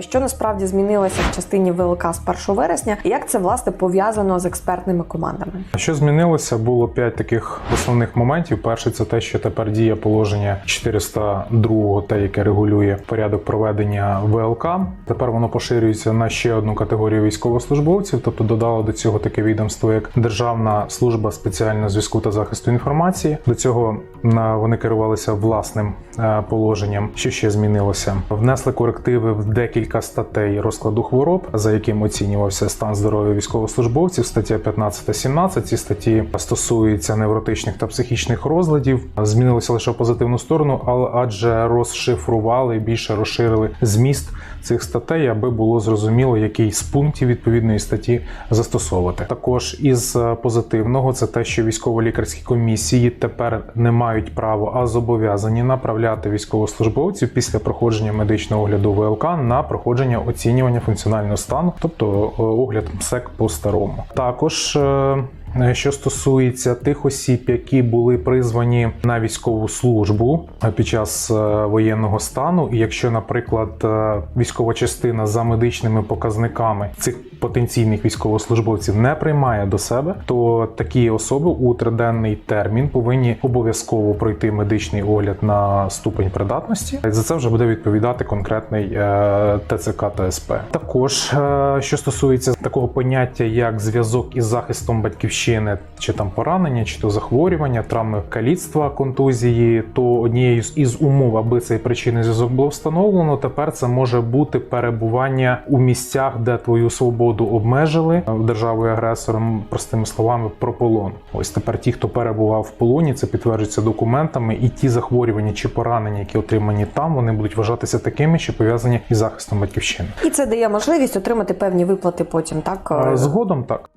Що насправді змінилося в частині ВЛК з 1 вересня? і Як це власне пов'язано з експертними командами? Що змінилося? Було п'ять таких основних моментів. Перший це те, що тепер діє положення 402, те, яке регулює порядок проведення ВЛК. Тепер воно поширюється на ще одну категорію військовослужбовців, тобто додало до цього таке відомство, як Державна служба спеціального зв'язку та захисту інформації. До цього вони керувалися власним е, положенням. Що ще змінилося? Внесли корективи в декілька статей розкладу хвороб, за яким оцінювався стан здоров'я військовослужбовців. Стаття 15-17. Ці статті стосуються невротичних та психічних розладів. Змінилося лише в позитивну сторону, але адже розшифрували більше розширили зміст цих статей, аби було зрозуміло, який з пунктів відповідної статті застосовувати. Також із е, позитивного це те, що військово-лікарські комісії тепер не мають право, а зобов'язані направляти військовослужбовців після проходження медичного огляду ВЛК на проходження оцінювання функціонального стану, тобто е, огляд МСЕК по старому. Також е, що стосується тих осіб, які були призвані на військову службу е, під час е, воєнного стану, і якщо, наприклад, е, військова частина за медичними показниками цих потенційних військовослужбовців не приймає до себе, то такі особи у триденний термін повинні обов'язково пройти медичний огляд на ступень придатності. За це вже буде відповідати конкретний е, ТЦК та СП. Також е, що стосується такого поняття, як зв'язок із захистом батьківщини, чи там поранення, чи то захворювання, травми каліцтва, контузії, то однією з із умов, аби цей причинний зв'язок було встановлено, тепер це може бути перебування у місцях, де твою свободу обмежили державою агресором, простими словами, про полон. Ось тепер ті, хто перебував в полоні, це підтверджується документами, і ті захворювання чи поранення, які отримані там, вони будуть вважатися такими, що пов'язані із захистом батьківщини. І це дає можливість отримати певні виплати потім, так Згодом так.